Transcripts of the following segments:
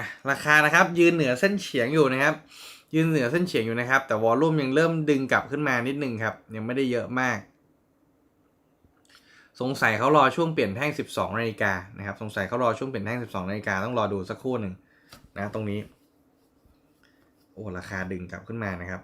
อะราคานะครับยืนเหนือเส้นเฉียงอยู่นะครับ ยืนเหนือเส้นเฉียงอยู่นะครับ แต่วอลลุ่มยังเริ่มดึงกลับขึ้นมานิดนึงครับ ยังไม่ได้เยอะมาก สงสัยเขารอช่วงเปลี่ยนแท่ง 12นาฬิกานะครับ สงสัยเขารอช่วงเปลี่ยนแท่ง 12นาฬิกาต้องรอดูสักครู่หนึ่งนะตรงนี้ โอ้ราคาดึงกลับขึ้นมานะครับ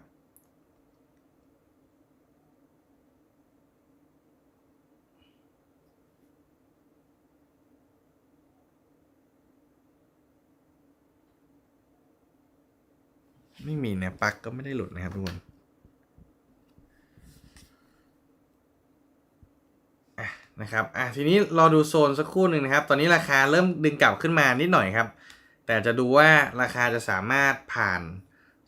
ไม่มีเนี่ยปลั๊กก็ไม่ได้หลุดนะครับทุกคนนะครับ อะ ทีนี้รอดูโซนสักครู่หนึ่งนะครับ ตอนนี้ราคาเริ่มดึงกลับขึ้นมานิดหน่อยครับ แต่จะดูว่าราคาจะสามารถผ่าน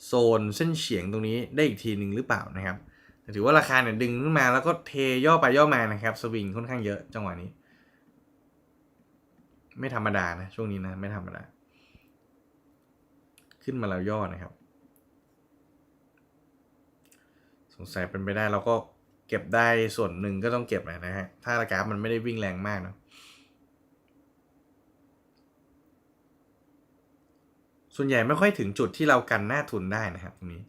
โซนเส้นเฉียงตรงนี้ได้อีกทีหนึ่งหรือเปล่านะครับถือว่าราคาเนี่ยดึงขึ้นมาแล้วก็เทย่อไปย่อมานะครับ สวิงค่อนข้างเยอะจังหวะนี้ ไม่ธรรมดานะช่วงนี้นะไม่ธรรมดา ขึ้นมาแล้วย่อนะครับ สงสัยเป็นไปได้เราก็เก็บได้ส่วนหนึ่งก็ต้องเก็บนะฮะ ถ้าราคามันไม่ได้วิ่งแรงมากเนาะส่วนใหญ่ไม่ค่อยถึงจุดที่เรากันหน้าทุนได้นะครับตรงนี้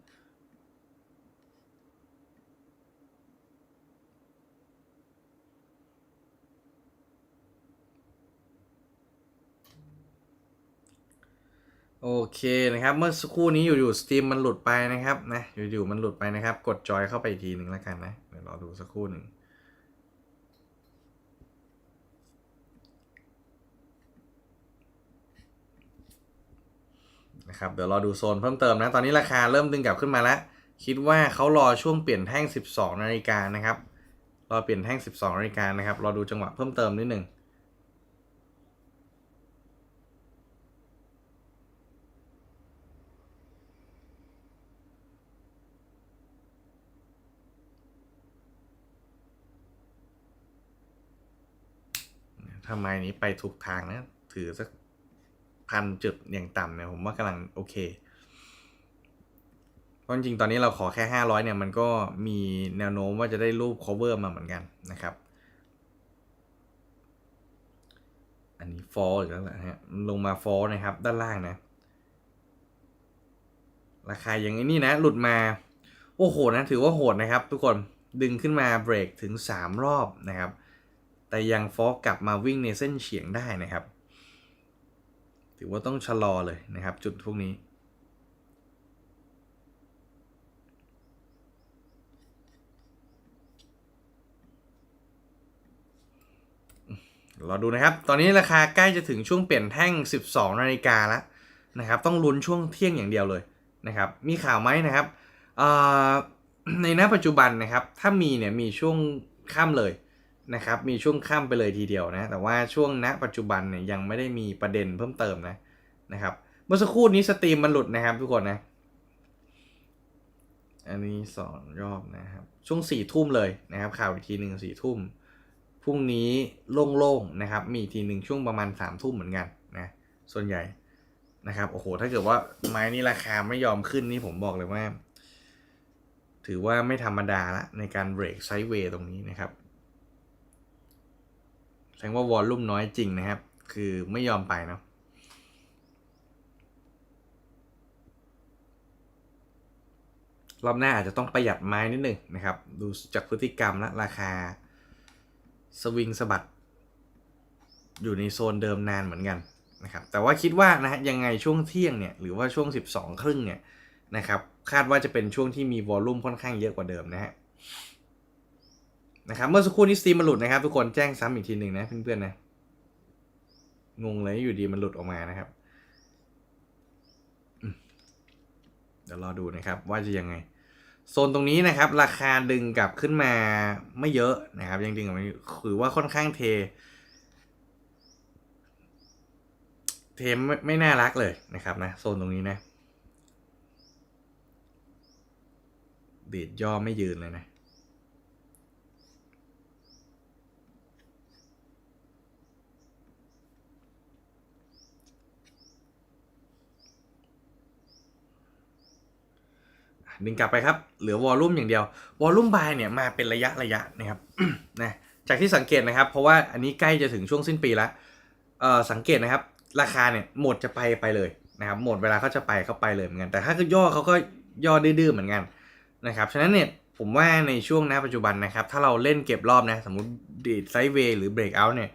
โอเคนะครับ เมื่อสักครู่นี้อยู่ๆสตรีมมันหลุดไปนะครับนะอยู่ๆมันหลุดไปนะครับ กดจอยเข้าไปอีกทีหนึ่งแล้วกันนะเดี๋ยวรอดูสักครู่หนึ่งนะครับเดี๋ยวรอดูโซนเพิ่มเติมนะ ตอนนี้ราคาเริ่มดึงกลับขึ้นมาแล้ว คิดว่าเขารอช่วงเปลี่ยนแท่ง 12 นาฬิกานะครับ รอเปลี่ยนแท่ง 12 นาฬิกานะครับ รอดูจังหวะเพิ่มเติมนิดหนึ่ง ทำไมนี้ไปถูกทางนะ ถือสักพันจุดอย่างต่ำเนี่ยผมว่ากำลังโอเคเพราะจริงตอนนี้เราขอแค่ 500 เนี่ย มันก็มีแนวโน้มว่าจะได้รูป cover มาเหมือนกันนะครับ อันนี้ fall อีกแล้วแหละฮะลงมา fall นะครับ ด้านล่างนะ ราคาอย่างนี้นี่นะ หลุดมา โอ้โหนะ ถือว่าโหดนะครับ ทุกคนดึงขึ้นมาเบรกถึง 3 รอบนะครับ แต่ยังฟอกกลับมาวิ่งในเส้นเฉียงได้นะครับ ถือว่าต้องชะลอเลยนะครับ จุดพวกนี้ รอดูนะครับ ตอนนี้ราคาใกล้จะถึงช่วงเปลี่ยนแท่ง 12 นาฬิกาแล้วนะครับ ต้องลุ้นช่วงเที่ยงอย่างเดียวเลยนะครับ มีข่าวไหมนะครับในณปัจจุบันนะครับ ถ้ามีเนี่ยมีช่วงค่ำเลย นะครับมีช่วงค่ำไปเลยทีเดียวนะแต่ว่าช่วงณปัจจุบันเนี่ยยังไม่ได้มีประเด็นเพิ่มเติมนะนะครับเมื่อสักครู่นี้สตรีมมันหลุดนะครับทุกคนนะอันนี้สองรอบนะครับช่วงสี่ทุ่มเลยนะครับข่าวอีกทีหนึ่งสี่ทุ่มพรุ่งนี้โล่งๆนะครับมีทีหนึ่งช่วงประมาณสามทุ่มเหมือนกันนะส่วนใหญ่นะครับโอ้โหถ้าเกิดว่าไม้นี้ราคาไม่ยอมขึ้นนี่ผมบอกเลยว่า ถือว่าไม่ธรรมดาละในการเบรกไซด์เวย์ตรงนี้นะครับ แสดงว่าวอลลุ่มน้อยจริงนะครับ คือไม่ยอมไปนะรอบหน้าอาจจะต้องประหยัดไม้นิดหนึ่งนะครับ ดูจากพฤติกรรมและราคา สวิงสะบัด อยู่ในโซนเดิมนานเหมือนกันนะครับ แต่ว่าคิดว่านะฮะยังไงช่วงเที่ยงเนี่ยหรือว่าช่วง 12 ครึ่งเนี่ยนะครับ คาดว่าจะเป็นช่วงที่มีวอลลุ่มค่อนข้างเยอะกว่าเดิมนะฮะ นะครับ เมื่อสักครู่นี้สตรีมมันหลุดนะครับ ทุกคนแจ้งซ้ำอีกทีหนึ่งนะเพื่อนๆนะงงเลยอยู่ดีมันหลุดออกมานะครับเดี๋ยวรอดูนะครับ ว่าจะยังไง โซนตรงนี้นะครับ ราคาดึงกลับขึ้นมาไม่เยอะนะครับ ยังดึงกลับมาคือว่าค่อนข้างเท เทไม่ไม่น่ารักเลยนะครับนะโซนตรงนี้นะบีดย่อไม่ยืนเลยนะ ดึงกลับไปครับ เหลือวอลลุ่มอย่างเดียว วอลลุ่มบายเนี่ยมาเป็นระยะระยะนะครับนะจากที่สังเกตนะครับ เพราะว่าอันนี้ใกล้จะถึงช่วงสิ้นปีแล้วเอ่อสังเกตนะครับ ราคาเนี่ยหมดจะไปไปเลยนะครับ หมดเวลาเขาจะไปเขาไปเลยเหมือนกัน แต่ถ้าก็ย่อเขาก็ย่อดื้อเหมือนกันนะครับ ฉะนั้นเนี่ยผมว่าในช่วงณปัจจุบันนะครับ ถ้าเราเล่นเก็บรอบนะ สมมติดีดไซด์เวย์หรือเบรกเอาท์เนี่ย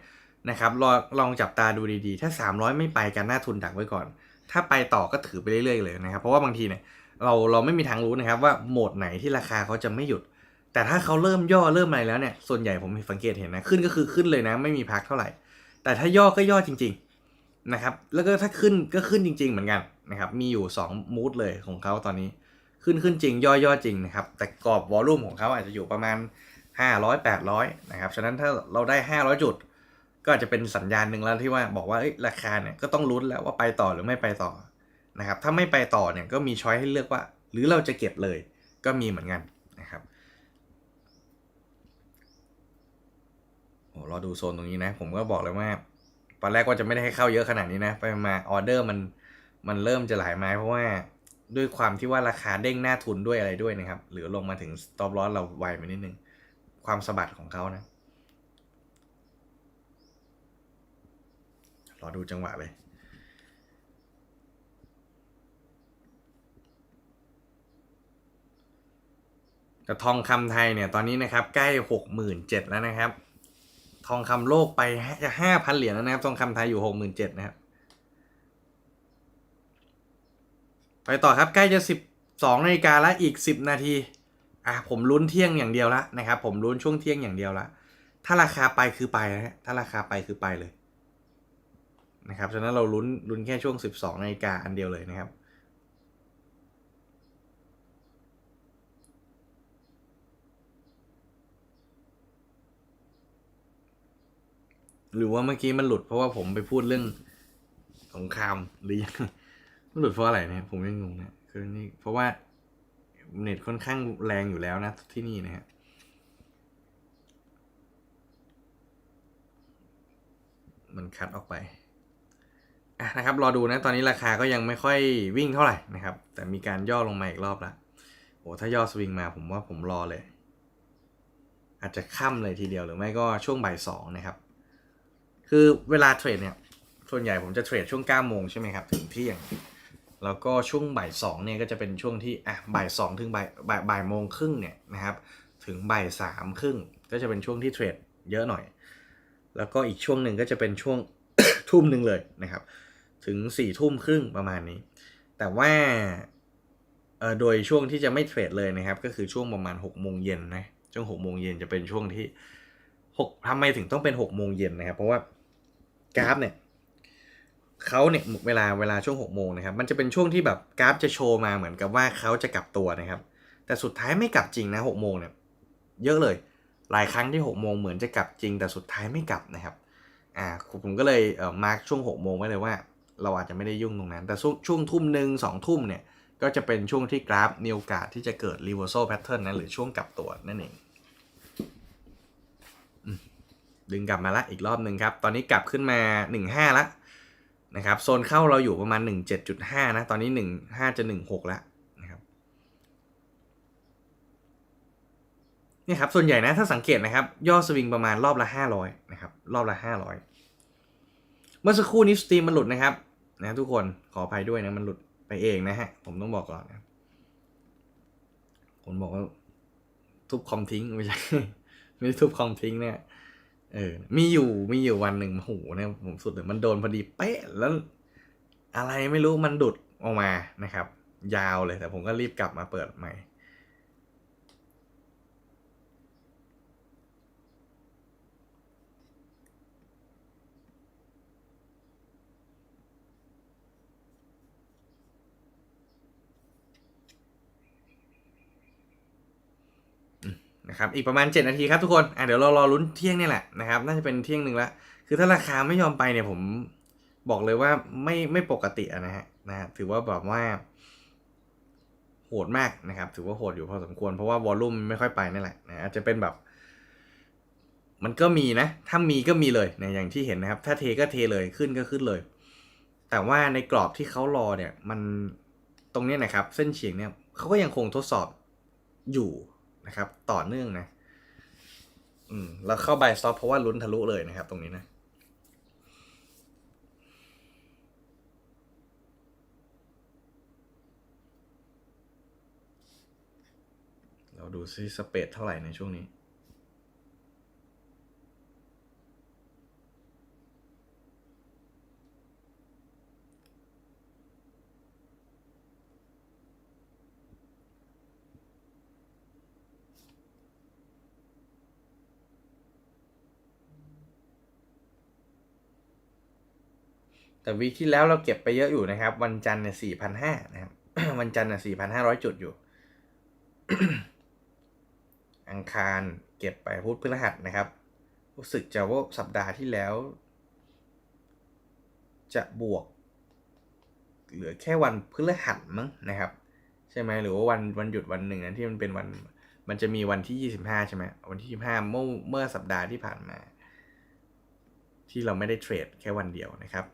นะครับลองลองจับตาดูดีๆ ถ้า 300 ไม่ไปกันหน้าทุนดักไว้ก่อน ถ้าไปต่อก็ถือไปเรื่อยๆเลยนะครับ เพราะว่าบางทีเนี่ย เราเราไม่มีทางรู้นะครับว่าโหมดไหนที่ราคาเขาจะไม่หยุด แต่ถ้าเขาเริ่มย่อเริ่มอะไรแล้วเนี่ยส่วนใหญ่ผมสังเกตเห็นนะขึ้นก็คือขึ้นเลยนะไม่มีพักเท่าไหร่ แต่ถ้าย่อก็ย่อจริง ๆนะครับ แล้วก็ถ้าขึ้นก็ขึ้นจริง ๆ เหมือนกันนะครับมีอยู่2มูดเลยของเขาตอนนี้ขึ้นขึ้นจริงย่อย่อจริงนะครับแต่กรอบวอลลุ่มของเขาอาจจะอยู่ประมาณ 500 800นะครับฉะนั้นถ้าเราได้ 500 จุด ก็อาจจะเป็นสัญญาณหนึ่งแล้วที่ว่าบอกว่าราคาเนี่ยก็ต้องลุ้นแล้วว่าไปต่อหรือไม่ไปต่อ นะครับถ้าไม่ไปต่อเนี่ยก็มีช้อยให้เลือกว่า หรือเราจะเก็บเลยก็มีเหมือนกันนะครับโอ้เราดูโซนตรงนี้นะ ผมก็บอกเลยว่าตอนแรกว่าจะไม่ได้ให้เข้าเยอะขนาดนี้นะ ไปมาออเดอร์มันมันเริ่มจะหลายไม้เพราะว่าด้วยความที่ว่าราคาเด้งหน้าทุนด้วยอะไรด้วยนะครับ หรือลงมาถึง stop loss เราไวไปนิดนึง ความสะบัดของเขานะ รอดูจังหวะเลย แต่ทองคำไทยเนี่ยตอนนี้นะครับใกล้หกหมื่นเจ็ดแล้วนะครับ ทองคำโลกไปจะห้าพันเหรียญแล้วนะครับ ทองคำไทยอยู่หกหมื่นเจ็ดนะครับไปต่อครับใกล้จะสิบสองนาฬิกาแล้วอีกสิบนาทีอะผมลุ้นเที่ยงอย่างเดียวละนะครับ ผมลุ้นช่วงเที่ยงอย่างเดียวละถ้าราคาไปคือไปนะฮะถ้าราคาไปคือไปเลยนะครับฉะนั้นเราลุ้นลุ้นแค่ช่วง 12นาฬิกาอันเดียวเลยนะครับ หรือว่าเมื่อกี้มันหลุดเพราะว่าผมไปพูดเรื่องสงครามหรือยังมันหลุดเพราะอะไรเนี่ยผมยังงงเนะคือนี่เพราะว่าเน็ตค่อนข้างแรงอยู่แล้วนะที่นี่นะฮะมันคัดออกไปอะนะครับรอดูนะตอนนี้ราคาก็ยังไม่ค่อยวิ่งเท่าไหร่นะครับ แต่มีการย่อลงมาอีกรอบละโอ้ถ้าย่อสวิงมาผมว่าผมรอเลย อาจจะค่ำเลยทีเดียวหรือไม่ก็ช่วงบ่ายสองนะครับ คือเวลาเทรดเนี่ย ส่วนใหญ่ผมจะเทรดช่วง9ก้าโมงใช่ไหมครับถึงเที่ยง แล้วก็ช่วงบ่ายสองเนี่ยก็จะเป็นช่วงที่อะบ่ายสองถึงบ่ายบ่ายบ่ายโมงครึ่งเนี่ยนะครับถึงบ่ายสามครึ่งก็จะเป็นช่วงที่เทรดเยอะหน่อย แล้วก็อีกช่วงหนึ่งก็จะเป็นช่วงทุ่มหนึ่งเลยนะครับ ถึงสี่ทุ่มครึ่งประมาณนี้ แต่ว่าเอ่อโดยช่วงที่จะไม่เทรดเลยนะครับ ก็คือช่วงประมาณ6กโมงเย็นนะช่วง6กโมงเย็นจะเป็นช่วงที่หกทำไมถึงต้องเป็น6กโมงเย็นนะครับ เพราะว่า กราฟเนี่ยเขาเนี่ยเวลาเวลาช่วง6กโมงนะครับ มันจะเป็นช่วงที่แบบกราฟจะโชว์มาเหมือนกับว่าเขาจะกลับตัวนะครับ แต่สุดท้ายไม่กลับจริงนะหกโมงเนี่ยเยอะเลย หลายครั้งที่6กโมงเหมือนจะกลับจริง แต่สุดท้ายไม่กลับนะครับอ่าผมก็เลยเอ่อมาร์กช่วง6กโมงไว้เลยว่า เราอาจจะไม่ได้ยุ่งตรงนั้น แต่ช่วงช่วงทุ่มหนึ่งสองทุ่มเนี่ยก็จะเป็นช่วงที่กราฟมีโอกาสที่จะเกิด reversal pattern นะหรือช่วงกลับตัวนั่นเองอืม ดึงกลับมาละอีกรอบหนึ่งครับ ตอนนี้กลับขึ้นมา 15ละนะครับโซนเข้าเราอยู่ประมาณ 17.5 นะ ตอนนี้ 15 จะ 16 แล้วนะครับนี่ครับส่วนใหญ่นะถ้าสังเกตนะครับ ย่อสวิงประมาณรอบละ 500 นะครับ รอบละ 500 เมื่อสักครู่นี้สตรีมมันหลุดนะครับนะทุกคนขออภัยด้วยนะมันหลุดไปเองนะฮะ ผมต้องบอกก่อนนะผมบอกว่าทุบคอมทิ้งไม่ใช่ไม่ได้ทุบคอมทิ้งเนี่ย เออ มีอยู่มีอยู่วันหนึ่งหูเนี่ยผมสุดเลยมันโดนพอดีเป๊ะแล้ว อะไรไม่รู้มันดุดออกมานะครับ ยาวเลยแต่ผมก็รีบกลับมาเปิดใหม่ นะครับอีกประมาณ 7 นาทีครับทุกคนอะเดี๋ยวเรารอลุ้นเที่ยงนี่แหละนะครับน่าจะเป็นเที่ยงหนึ่งละคือถ้าราคาไม่ยอมไปเนี่ยผมบอกเลยว่าไม่ไม่ปกตินะฮะนะถือว่าแบบว่า โหดมากนะครับ ถือว่าโหดอยู่พอสมควรเพราะว่าวอลลุ่มไม่ค่อยไปนั่นแหละนะอาจจะเป็นแบบ มันก็มีนะ ถ้ามีก็มีเลยนี่ยอย่างที่เห็นนะครับ ถ้าเทก็เทเลยขึ้นก็ขึ้นเลย แต่ว่าในกรอบที่เขารอเนี่ย มันตรงนี้นะครับ เส้นเฉียงเนี่ยเขาก็ยังคงทดสอบอยู่ นะครับ ต่อเนื่องนะ อืมเราเข้าใบสต็อปเพราะว่าลุ้นทะลุเลยนะครับ ตรงนี้นะเราดูซิสเปซเท่าไหร่ในช่วงนี้ แต่วีคที่แล้วเราเก็บไปเยอะอยู่นะครับ วันจันทร์เนี่ยสี่พันห้านะครับ วันจันทร์น่ะสี่พันห้าร้อยจุดอยู่ อังคารเก็บไปพุธพฤหัสนะครับ รู้สึกจะว่าสัปดาห์ที่แล้ว จะบวก เหลือแค่วันพฤหัสมั้งนะครับ ใช่ไหมหรือว่าวันวันหยุดวันหนึ่งนั้นที่มันเป็นวัน มันจะมีวันที่ยี่สิบห้าใช่ไหมวันที่ยี่สิบห้าเมื่อเมื่อสัปดาห์ที่ผ่านมา ที่เราไม่ได้เทรดแค่วันเดียวนะครับ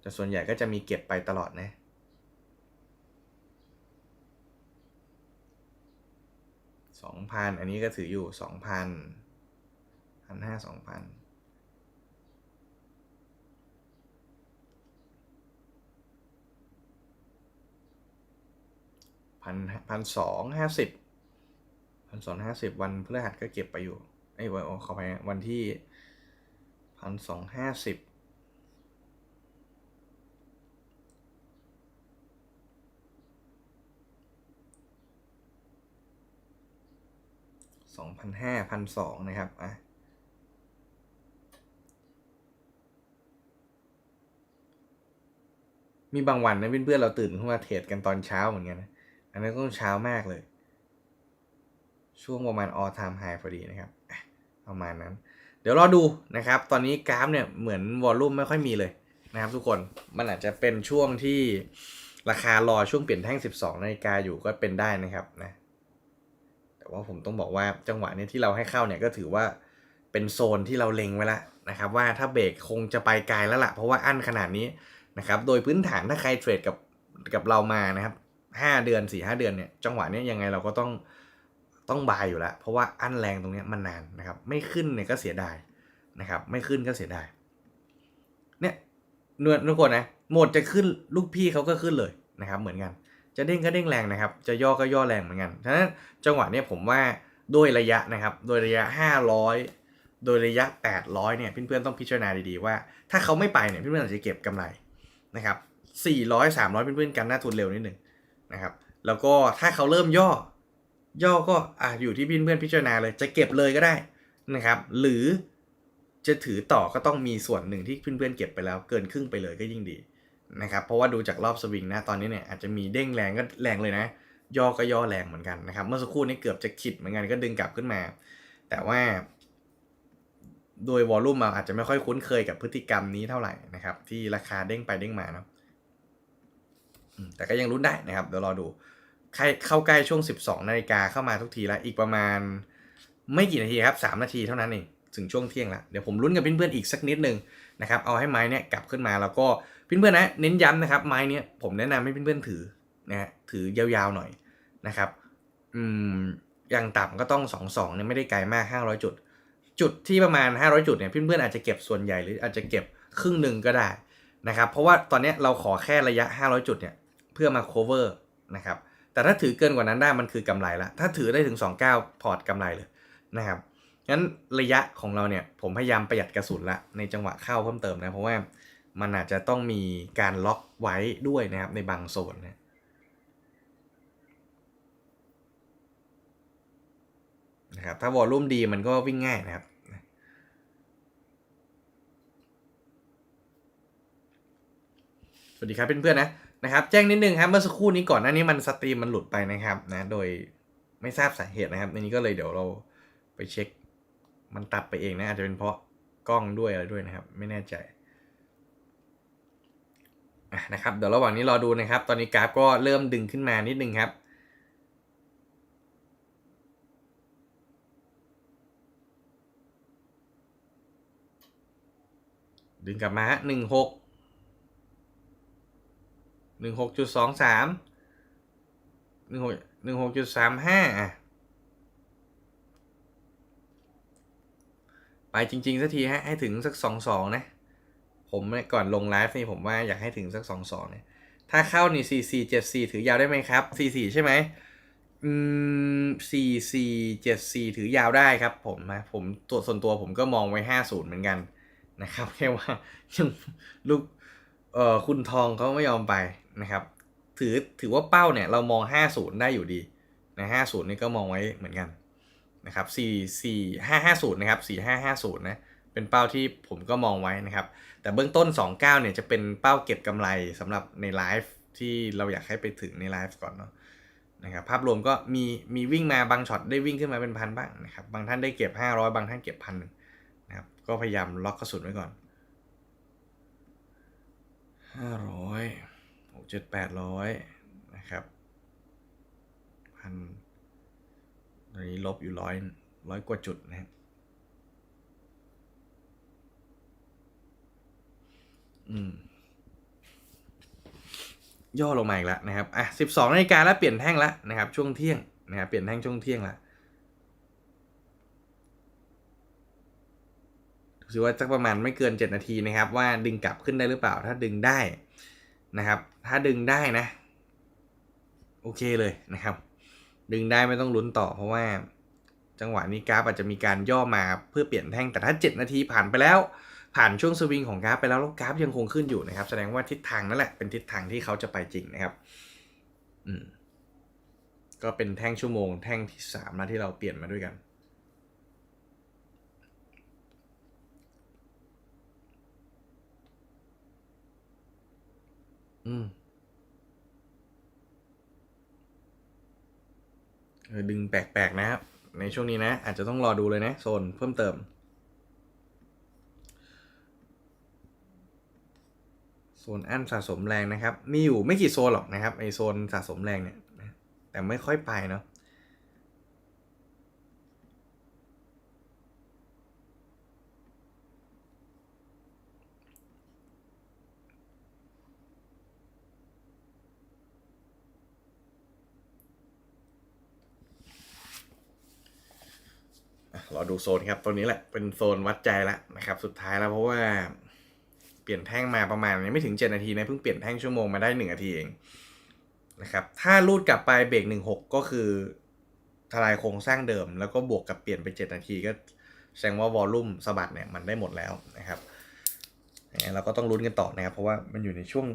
แต่ส่วนใหญ่ก็จะมีเก็บไปตลอดนะ สองพัน อันนี้ก็ถืออยู่สองพันพันห้าสองพันพันพันสองห้าสิบพันสองห้าสิบวันพฤหัสก็เก็บไปอยู่ไอ้ยวันขอไปวันที่พันสองห้าสิบ สองพันห้าพันสองนะครับอะมีบางวันนะเพื่อนๆเราตื่นขึ้นมาเทรดกันตอนเช้าเหมือนกันนะอันนั้นก็เช้ามากเลย ช่วงประมาณ all time high พอดีนะครับประมาณนั้น เดี๋ยวรอดูนะครับ ตอนนี้กราฟเนี่ยเหมือนวอลลุ่มไม่ค่อยมีเลยนะครับ ทุกคนมันอาจจะเป็นช่วงที่ราคารอช่วงเปลี่ยนแท่ง 12นาฬิกาอยู่ก็เป็นได้นะครับนะ ว่าผมต้องบอกว่าจังหวะนี้ที่เราให้เข้าเนี่ยก็ถือว่าเป็นโซนที่เราเล็งไว้แล้วนะครับว่าถ้าเบรกคงจะไปไกลแล้วล่ะเพราะว่าอั้นขนาดนี้นะครับโดยพื้นฐานถ้าใครเทรดกับกับเรามานะครับห้าเดือนสี่ห้าเดือนเนี่ยจังหวะนี้ยังไงเราก็ต้องต้องบายอยู่แล้ว เพราะว่าอั้นแรงตรงนี้มันนานนะครับไม่ขึ้นเนี่ยก็เสียดายนะครับไม่ขึ้นก็เสียดายเนี่ยนวลทุกคนนะหมดจะขึ้นลูกพี่เขาก็ขึ้นเลยนะครับเหมือนกัน จะเด้งก็เด้งแรงนะครับ จะย่อก็ย่อแรงเหมือนกันฉะนั้นจังหวะเนี้ยผมว่าด้วยระยะนะครับ โดยระยะ 500 โดยระยะ 800 เนี่ยเพื่อนๆต้องพิจารณาดีๆว่า ถ้าเขาไม่ไปเนี่ยเพื่อนๆอาจจะเก็บกำไรนะครับ 400 300 เพื่อนๆกันหน้าทุนเร็วนิดหนึ่งนะครับ แล้วก็ถ้าเขาเริ่มย่อย่อก็อะอยู่ที่เพื่อนๆพิจารณาเลยจะเก็บเลยก็ได้นะครับ หรือจะถือต่อก็ต้องมีส่วนหนึ่งที่เพื่อนๆเก็บไปแล้ว เกินครึ่งไปเลยก็ยิ่งดี นะครับเพราะว่าดูจากรอบสวิงนะตอนนี้เนี่ยอาจจะมีเด้งแรงก็แรงเลยนะ ย่อก็ย่อแรงเหมือนกันนะครับเมื่อสักครู่นี้เกือบจะขิดเหมือนกันก็ดึงกลับขึ้นมา แต่ว่า โดยวอลลุ่มเราอาจจะไม่ค่อยคุ้นเคยกับพฤติกรรมนี้เท่าไหร่นะครับ ที่ราคาเด้งไปเด้งมาเนาะแต่ก็ยังรุ้นได้นะครับเดี๋ยวรอดูใครเข้าใกล้ช่วง 12นาฬิกาเข้ามาทุกทีแล้วอีกประมาณ ไม่กี่นาทีครับ3นาทีเท่านั้นเองถึงช่วงเที่ยงละเดี๋ยวผมลุ้นกับเพื่อนๆอีกสักนิดนึงนะครับเอาให้ไม้เนี่ยกลับขึ้นมาแล้วก็ เพื่อนๆนะเน้นย้ำนะครับไม้นี้ผมแนะนำให้เพื่อนๆถือนะฮะถือยาวๆหน่อยนะครับอืมอย่างต่ำก็ต้องสองสองเนี่ยไม่ได้ไกลมาก 500 จุด จุดที่ประมาณ 500 จุดเนี่ยเพื่อนๆอาจจะเก็บส่วนใหญ่หรืออาจจะเก็บครึ่งหนึ่งก็ได้นะครับเพราะว่าตอนนี้เราขอแค่ระยะ 500 จุดเนี่ยเพื่อมา cover นะครับแต่ถ้าถือเกินกว่านั้นได้มันคือกำไรละถ้าถือได้ถึง 29 พอร์ตกำไรเลยนะครับงั้นระยะของเราเนี่ยผมพยายามประหยัดกระสุนละในจังหวะเข้าเพิ่มเติมนะเพราะว่า มันอาจจะต้องมีการล็อกไว้ด้วยนะครับในบางโซนนะนะครับถ้าวอลลุ่มดีมันก็วิ่งง่ายนะครับสวัสดีครับเพื่อนๆนะนะครับแจ้งนิดนึงครับเมื่อสักครู่นี้ก่อนหน้านี้มันสตรีมมันหลุดไปนะครับนะโดยไม่ทราบสาเหตุนะครับในนี้ก็เลยเดี๋ยวเราไปเช็ค มันตัดไปเองนะอาจจะเป็นเพราะกล้องด้วยอะไรด้วยนะครับ ไม่แน่ใจ นะครับเดี๋ยวระหว่างนี้รอดูนะครับ ตอนนี้กราฟก็เริ่มดึงขึ้นมานิดนึงครับดึงกลับมาฮะหนึ่งหกหนึ่งหกจุดสองสามหนึ่งหกหนึ่งหกจุดสามห้าไปจริงๆสักทีฮะให้ถึงสักสองสองนะ ผมเนี่ยก่อนลงไลฟ์นี่ผมว่าอยากให้ถึงสักสองสองเนี่ย ถ้าเข้านี่สี่สี่เจ็ดสี่ถือยาวได้ไหมครับสี่สี่ใช่ไหมอืมสี่สี่เจ็ดสี่ถือยาวได้ครับ ผมนะผมตัวส่วนตัวผมก็มองไว้ห้าศูนย์เหมือนกันนะครับแค่ว่ายังลูกเอ่อคุณทองเขาไม่ยอมไปนะครับ ถือถือว่าเป้าเนี่ยเรามองห้าศูนย์ได้อยู่ดีนะห้าศูนย์นี่ก็มองไว้เหมือนกันนะครับสี่สี่ห้าห้าศูนย์นะครับสี่ห้าห้าศูนย์นะเป็นเป้าที่ผมก็มองไว้นะครับ แต่เบื้องต้น 29เนี่ยจะเป็นเป้าเก็บกำไรสำหรับในไลฟ์ที่เราอยากให้ไปถึงในไลฟ์ก่อนเนาะนะครับภาพรวมก็มีมีวิ่งมาบางช็อตได้วิ่งขึ้นมาเป็นพันบ้างนะครับบางท่านได้เก็บ 500 บางท่านเก็บพันหนึ่งนะครับก็พยายามล็อกกระสุนไว้ก่อน 500 6 7 800นะครับพันตอนนี้ลบอยู่ร้อยร้อยกว่าจุดนะครับ อืม ย่อลงมาอีกแล้วนะครับ อะสิบสองนาฬิกาแล้วเปลี่ยนแท่งแล้วนะครับ ช่วงเที่ยงนะครับเปลี่ยนแท่งช่วงเที่ยงแล้วดูสิว่าสักประมาณไม่เกินเจ็ดนาทีนะครับ ว่าดึงกลับขึ้นได้หรือเปล่า ถ้าดึงได้นะครับ ถ้าดึงได้นะ โอเคเลยนะครับ ดึงได้ไม่ต้องลุ้นต่อ เพราะว่าจังหวะนี้กราฟอาจจะมีการย่อมาเพื่อเปลี่ยนแท่งแต่ถ้า 7 นาทีผ่านไปแล้ว ผ่านช่วงสวิงของกราฟไปแล้วแล้วกราฟยังคงขึ้นอยู่นะครับ แสดงว่าทิศทางนั่นแหละเป็นทิศทางที่เขาจะไปจริงนะครับ อืม ก็เป็นแท่งชั่วโมง แท่งที่สามนะที่เราเปลี่ยนมาด้วยกัน อืมเออดึงแปลกๆนะครับในช่วงนี้นะ อาจจะต้องรอดูเลยนะ โซนเพิ่มเติม โซ นอั้นสะสมแรงนะครับ มีอยู่ไม่กี่โซนหรอกนะครับไอโซนสะสมแรงเนี่ย แต่ไม่ค่อยไปเนาะรอดูโซนครับตัวนี้แหละเป็นโซนวัดใจแล้วนะครับ สุดท้ายแล้วเพราะว่า ปลี่ยนแท่งมาประมาณยังไม่ถึง 7 นาทีนะเพิ่งเปลี่ยนแท่งชั่วโมงมาได้ 1 นาทีเองนะครับถ้ารูดกลับไปเบรก16 ก็คือทลายโครงสร้างเดิม แล้วก็บวกกับเปลี่ยนไป 7 นาทีก็แสดงว่าวอลลุ่มสะบัดเนี่ยมันได้หมดแล้วนะครับอย่างนี้เราก็ต้องลุ้นกันต่อนะครับ เพราะว่ามันอยู่ในช่วง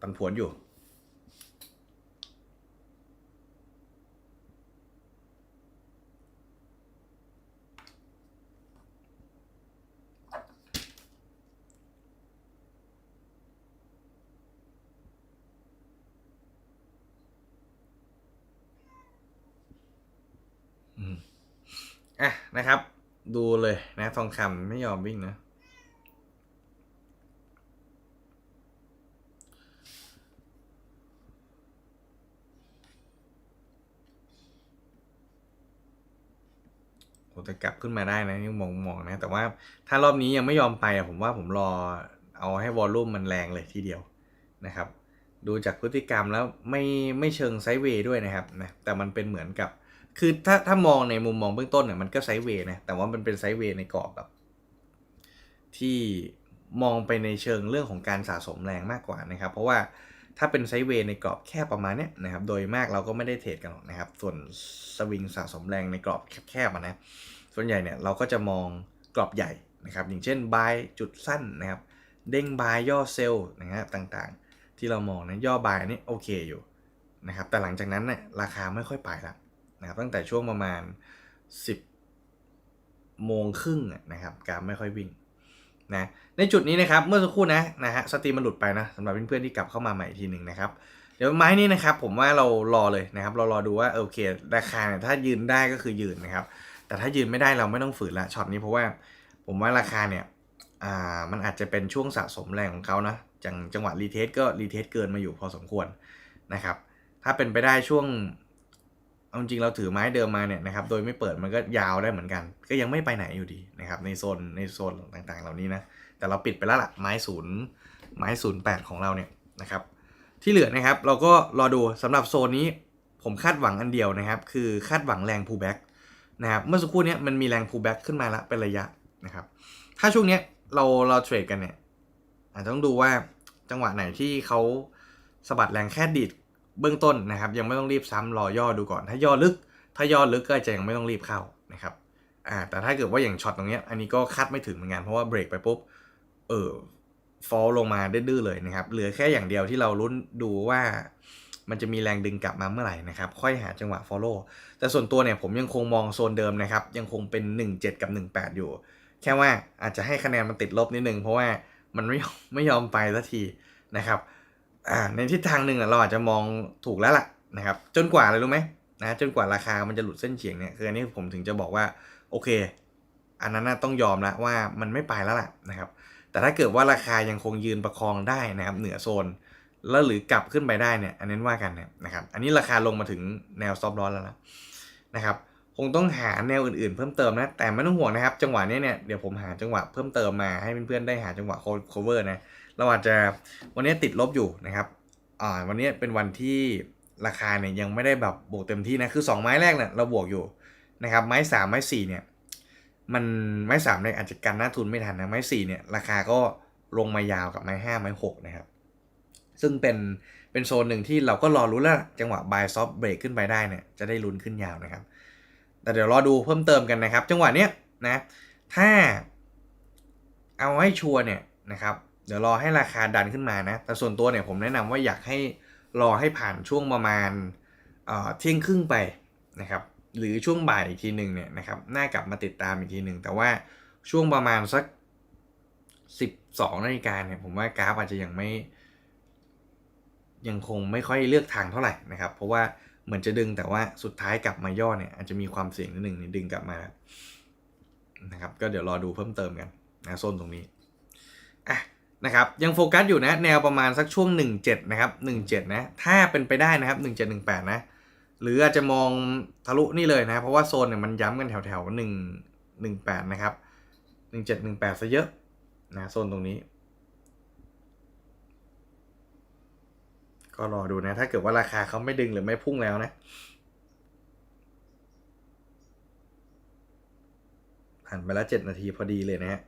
ปันผวนอยู่ อะนะครับ ดูเลยนะทองคำไม่ยอมวิ่งนะ โอ้แต่กลับขึ้นมาได้นะนี่มองมองนะ แต่ว่าถ้ารอบนี้ยังไม่ยอมไปอะผมว่าผมรอเอาให้วอลลุ่มมันแรงเลยทีเดียวนะครับ ดูจากพฤติกรรมแล้วไม่ไม่เชิงไซด์เวย์ด้วยนะครับนะแต่มันเป็นเหมือนกับ คือถ้าถ้ามองในมุมมองเบื้องต้นเนี่ยมันก็ไซเวย์นะแต่ว่ามันเป็นไซเวย์ในกรอบแบบ ที่มองไปในเชิงเรื่องของการสะสมแรงมากกว่านะครับ เพราะว่าถ้าเป็นไซเวย์ในกรอบแค่ประมาณเนี้ยนะครับ โดยมากเราก็ไม่ได้เทรดกันหรอกนะครับ ส่วนสวิงสะสมแรงในกรอบแคบๆนะ ส่วนใหญ่เนี่ยเราก็จะมองกรอบใหญ่นะครับ อย่างเช่นบายจุดสั้นนะครับ เด้งบายย่อเซลล์นะครับต่างๆ ที่เรามองนะย่อบายนี่โอเคอยู่นะครับ แต่หลังจากนั้นเนี่ยราคาไม่ค่อยไปละ นะครับตั้งแต่ช่วงประมาณ 10 โมงครึ่งอะนะครับกราฟไม่ค่อยวิ่งนะในจุดนี้นะครับเมื่อสักครู่นะนะฮะสตรีมมันหลุดไปนะสำหรับเพื่อนๆที่กลับเข้ามาใหม่อีกทีหนึ่งนะครับเดี๋ยวไม้นี้นะครับผมว่าเรารอเลยนะครับ เรารอดูว่าโอเคราคาเนี่ยถ้ายืนได้ก็คือยืนนะครับ แต่ถ้ายืนไม่ได้เราไม่ต้องฝืนละช็อตนี้เพราะว่าผมว่าราคาเนี่ยอ่ามันอาจจะเป็นช่วงสะสมแรงของเขานะจังจังหวะรีเทสก็รีเทสเกินมาอยู่พอสมควรนะครับถ้าเป็นไปได้ช่วง เอาจริงเราถือไม้เดิมมาเนี่ยนะครับโดยไม่เปิดมันก็ยาวได้เหมือนกัน ก็ยังไม่ไปไหนอยู่ดีนะครับในโซนในโซนต่างๆ เหล่านี้นะแต่เราปิดไปแล้วล่ะไม้ศูนย์ไม้ศูนย์แปดของเราเนี่ยนะครับที่เหลือนะครับเราก็รอดูสำหรับโซนนี้ผมคาดหวังอันเดียวนะครับ คือคาดหวังแรง pullback นะครับเมื่อสักครู่นี้มันมีแรง pullback ขึ้นมาแล้วเป็นระยะนะครับถ้าช่วงนี้เราเราเทรดกันเนี่ยอาจจะต้องดูว่าจังหวะไหนที่เขาสะบัดแรงแค่ดีด เบื้องต้นนะครับยังไม่ต้องรีบซ้ำรอย่อดูก่อน ถ้าย่อลึก ถ้าย่อลึกก็จะยังไม่ต้องรีบเข้านะครับอ่าแต่ถ้าเกิดว่าอย่างช็อตตรงเนี้ยอันนี้ก็คาดไม่ถึงเหมือนกันเพราะว่าเบรกไปปุ๊บเออฟอลลงมาดื้อเลยนะครับเหลือแค่อย่างเดียวที่เราลุ้นดูว่ามันจะมีแรงดึงกลับมาเมื่อไหร่นะครับ ค่อยหาจังหวะ follow แต่ส่วนตัวเนี่ยผมยังคงมองโซนเดิมนะครับ ยังคงเป็น 17 กับ 18 อยู่ แค่ว่าอาจจะให้คะแนนมันติดลบนิดนึง เพราะว่ามันไม่ไม่ยอมไปสักทีนะครับ อ่าในทิศทางหนึ่งเราอาจจะมองถูกแล้วล่ะนะครับ จนกว่าอะไรรู้ไหมนะจนกว่าราคามันจะหลุดเส้นเฉียงเนี่ยคืออันนี้ผมถึงจะบอกว่าโอเค อันนั้นนะต้องยอมละว่ามันไม่ไปแล้วล่ะนะครับ แต่ถ้าเกิดว่าราคายังคงยืนประคองได้นะครับเหนือโซน แล้วหรือกลับขึ้นไปได้เนี่ย อันนั้นว่ากันเนี่ยนะครับ อันนี้ราคาลงมาถึงแนวซอฟต์ลอสแล้วนะนะครับคงต้องหาแนวอื่นๆเพิ่มเติมนะแต่ไม่ต้องห่วงนะครับ จังหวะนี้เนี่ยเดี๋ยวผมหาจังหวะเพิ่มเติมมาให้เพื่อนๆได้หาจังหวะ cover นะ เราอาจจะวันนี้ติดลบอยู่นะครับอ่าวันนี้เป็นวันที่ราคาเนี่ยยังไม่ได้แบบบวกเต็มที่นะคือ 2 ไม้แรกเนี่ยเราบวกอยู่นะครับไม้ 3 ไม้4เนี่ยมันไม้3เนี่ยอาจจะกันหน้าทุนไม่ทันนะไม้4เนี่ยราคาก็ลงมายาวกับไม้ 5 ไม้ 6 นะครับ ซึ่งเป็นเป็นโซนหนึ่งที่เราก็รอรู้แล้วจังหวะ buy soft break ขึ้นไปได้เนี่ยจะได้ลุ้นขึ้นยาวนะครับ แต่เดี๋ยวรอดูเพิ่มเติมกันนะครับ จังหวะเนี้ยนะถ้าเอาให้ชัวร์เนี่ยนะครับ เดี๋ยวรอให้ราคาดันขึ้นมานะ แต่ส่วนตัวเนี่ยผมแนะนำว่าอยากให้รอให้ผ่านช่วงประมาณเอ่อเที่ยงครึ่งไปนะครับ หรือช่วงบ่ายอีกทีหนึ่งเนี่ยนะครับ น่ากลับมาติดตามอีกทีหนึ่ง แต่ว่าช่วงประมาณสัก 12นาฬิกาเนี่ยผมว่ากราฟอาจจะยังไม่ ยังคงไม่ค่อยเลือกทางเท่าไหร่นะครับ เพราะว่าเหมือนจะดึงแต่ว่าสุดท้ายกลับมาย่อเนี่ยอาจจะมีความเสี่ยงนิดหนึ่งดึงกลับมานะครับ ก็เดี๋ยวรอดูเพิ่มเติมกันนะโซนตรงนี้อะ นะครับยังโฟกัสอยู่นะแนวประมาณสักช่วง 17 นะครับ 17 นะ ถ้าเป็นไปได้นะครับ 1718 นะ หรืออาจจะมองทะลุนี่เลยนะ เพราะว่าโซนเนี่ยมันย้ำกันแถวแถว1 18 นะครับ 1718 ซะเยอะนะโซนตรงนี้ ก็รอดูนะ ถ้าเกิดว่าราคาเขาไม่ดึงหรือไม่พุ่งแล้วนะผ่านไปแล้วเจ็ดนาทีพอดีเลยนะฮะ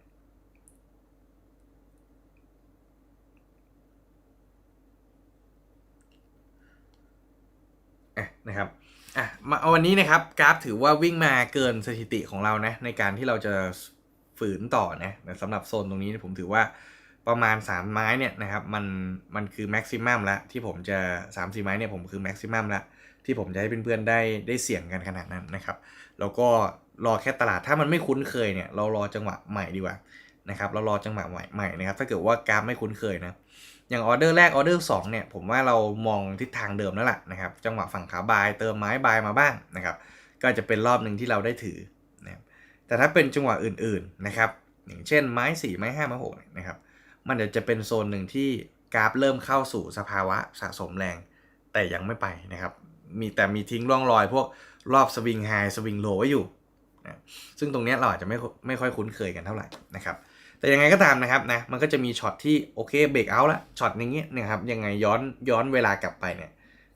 นะครับ อะ มาเอาวันนี้นะครับกราฟถือว่าวิ่งมาเกินสถิติของเรานะในการที่เราจะฝืนต่อนะสำหรับโซนตรงนี้ผมถือว่าประมาณ 3 ไม้เนี่ยนะครับมันมันคือแม็กซิมัมละที่ผมจะ3 4ไม้เนี่ยผมคือแม็กซิมัมละที่ผมจะให้เพื่อนๆได้ได้เสี่ยงกันขนาดนั้นนะครับ แล้วก็รอแค่ตลาดถ้ามันไม่คุ้นเคยเนี่ยเรารอจังหวะใหม่ดีกว่านะครับเรารอจังหวะใหม่ใหม่นะครับถ้าเกิดว่ากราฟไม่คุ้นเคยนะ อย่างออเดอร์แรกออเดอร์สองเนี่ยผมว่าเรามองทิศทางเดิมแล้วล่ะนะครับจังหวะฝั่งขาบายเติมไม้บายมาบ้างนะครับก็จะเป็นรอบหนึ่งที่เราได้ถือนะครับแต่ถ้าเป็นจังหวะอื่นๆนะครับอย่างเช่นไม้4ไม้5ไม้6นะครับมันจะจะเป็นโซนหนึ่งที่กราฟเริ่มเข้าสู่สภาวะสะสมแรง แต่ยังไม่ไปนะครับมีแต่มีทิ้งร่องรอยพวกรอบสวิงไฮสวิงโลไว้อยู่นะซึ่งตรงนี้เราอาจจะไม่ไม่ค่อยคุ้นเคยกันเท่าไหร่นะครับ แต่ยังไงก็ตามนะครับนะมันก็จะมีช็อตที่โอเคเบรกเอาท์ละช็อตอย่างเงี้ยนะครับยังไงย้อนย้อนเวลากลับไปเนี่ย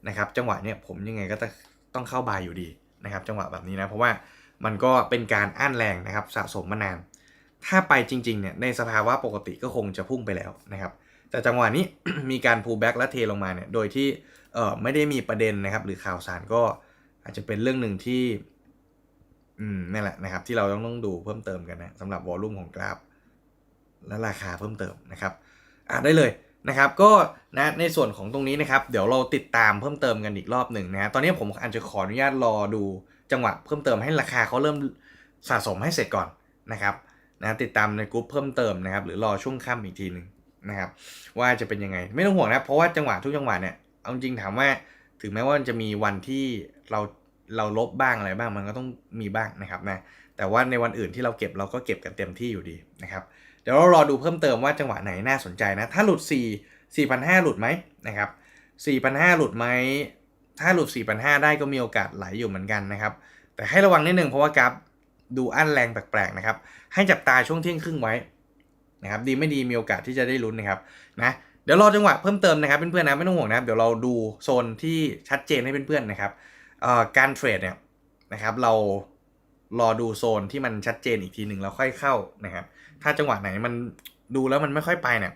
นะครับจังหวะเนี้ยผมยังไงก็จะต้องเข้าบายอยู่ดีนะครับจังหวะแบบนี้นะเพราะว่ามันก็เป็นการอั้นแรงนะครับสะสมมานาน ถ้าไปจริงๆเนี่ยในสภาวะปกติก็คงจะพุ่งไปแล้วนะครับแต่จังหวะนี้มีการ pull back และเทลงมาเนี่ยโดยที่เออไม่ได้มีประเด็นนะครับหรือข่าวสารก็อาจจะเป็นเรื่องหนึ่งที่อืมนั่นแหละนะครับที่เราต้องต้องดูเพิ่มเติมกันนะสำหรับวอลลุ่มของกราฟ และราคาเพิ่มเติมนะครับอ่าได้เลยนะครับก็นะในส่วนของตรงนี้นะครับ เดี๋ยวเราติดตามเพิ่มเติมกันอีกรอบหนึ่งนะฮะตอนนี้ผมอาจจะขออนุญาตรอดูจังหวะเพิ่มเติมให้ราคาเขาเริ่มสะสมให้เสร็จก่อนนะครับนะติดตามในกลุ่มเพิ่มเติมนะครับหรือรอช่วงค่ำอีกทีหนึ่งนะครับว่าจะเป็นยังไงไม่ต้องห่วงนะเพราะว่าจังหวะทุกจังหวะเนี่ยเอาจริงถามว่าถึงแม้ว่ามันจะมีวันที่เราเราลบบ้างอะไรบ้างมันก็ต้องมีบ้างนะครับนะแต่ว่าในวันอื่นที่เราเก็บเราก็เก็บกันเต็มที่อยู่ดีนะครับ เดี๋ยวเรารอดูเพิ่มเติมว่าจังหวะไหนน่าสนใจนะ ถ้าหลุด 4 4,500 หลุดไหมนะครับ4,500 หลุดไหม ถ้าหลุด 4,500 ได้ก็มีโอกาสไหลอยู่เหมือนกันนะครับ แต่ให้ระวังนิดนึงเพราะว่ากราฟดูอั้นแรงแปลกๆนะครับ ให้จับตาช่วงเที่ยงครึ่งไว้นะครับ ดีไม่ดีมีโอกาสที่จะได้ลุ้นนะครับนะเดี๋ยวรอจังหวะเพิ่มเติมนะครับเพื่อนๆนะไม่ต้องห่วงนะครับเดี๋ยวเราดูโซนที่ชัดเจนให้เพื่อนๆนะครับการเทรดเนี่ยนะครับเรารอดูโซนที่มันชัดเจนอีกทีหนึ่งแล้วค่อยเข้านะครับ ถ้าจังหวะไหนมันดูแล้วมันไม่ค่อยไปเนี่ย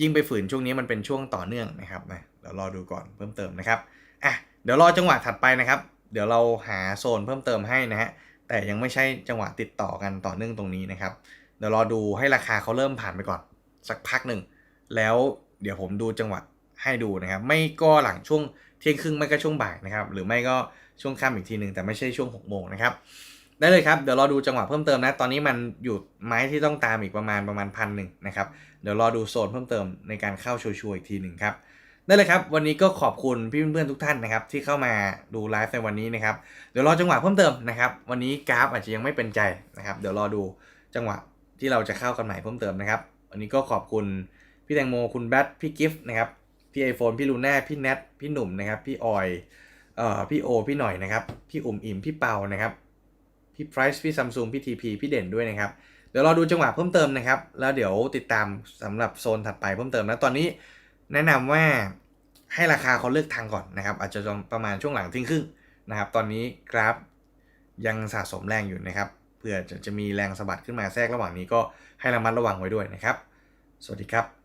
ยิ่งไปฝืนช่วงนี้มันเป็นช่วงต่อเนื่องนะครับนะเดี๋ยวรอดูก่อนเพิ่มเติมนะครับอะเดี๋ยวรอจังหวะถัดไปนะครับ เดี๋ยวเราหาโซนเพิ่มเติมให้นะฮะแต่ยังไม่ใช่จังหวะติดต่อกันต่อเนื่องตรงนี้นะครับ เดี๋ยวรอดูให้ราคาเขาเริ่มผ่านไปก่อน สักพักหนึ่งแล้วเดี๋ยวผมดูจังหวะให้ดูนะครับ ไม่ก็หลังช่วงเที่ยงครึ่งไม่ก็ช่วงบ่ายนะครับ หรือไม่ก็ช่วงค่ำอีกทีหนึ่งแต่ไม่ใช่ช่วง6โมงนะครับ ได้เลยครับ เดี๋ยวรอดูจังหวะเพิ่มเติมนะ ตอนนี้มันอยู่ไม้ที่ต้องตามอีกประมาณประมาณพันหนึ่งนะครับ เดี๋ยวรอดูโซนเพิ่มเติมในการเข้าชัวร์ๆอีกทีหนึ่งครับ ได้เลยครับ วันนี้ก็ขอบคุณพี่เพื่อนๆทุกท่านนะครับที่เข้ามาดูไลฟ์ในวันนี้นะครับ เดี๋ยวรอจังหวะเพิ่มเติมนะครับ วันนี้กราฟอาจจะยังไม่เป็นใจนะครับ เดี๋ยวรอดูจังหวะที่เราจะเข้ากันใหม่เพิ่มเติมนะครับ วันนี้ก็ขอบคุณพี่แตงโม คุณแบท พี่กิฟต์นะครับ พี่ไอโฟนพี่ลูน่า พี่แนท พี่หนุ่มนะครับ พี่ออย เอ่อ พี่โอ พี่หน่อยนะครับ พี่อุ่มอิ่ม พี่เปานะครับ พี่ไพรส์พี่ซัมซุงพี่ทีพีพี่เด่นด้วยนะครับ เดี๋ยวเราดูจังหวะเพิ่มเติมนะครับ แล้วเดี๋ยวติดตามสำหรับโซนถัดไปเพิ่มเติมนะตอนนี้แนะนำว่าให้ราคาเขาเลือกทางก่อนนะครับ อาจจะประมาณช่วงหลังทิ้งครึ่งนะครับ ตอนนี้กราฟยังสะสมแรงอยู่นะครับเพื่อจะจะมีแรงสะบัดขึ้นมาแทรกระหว่างนี้ก็ให้ระมัดระวังไว้ด้วยนะครับ สวัสดีครับ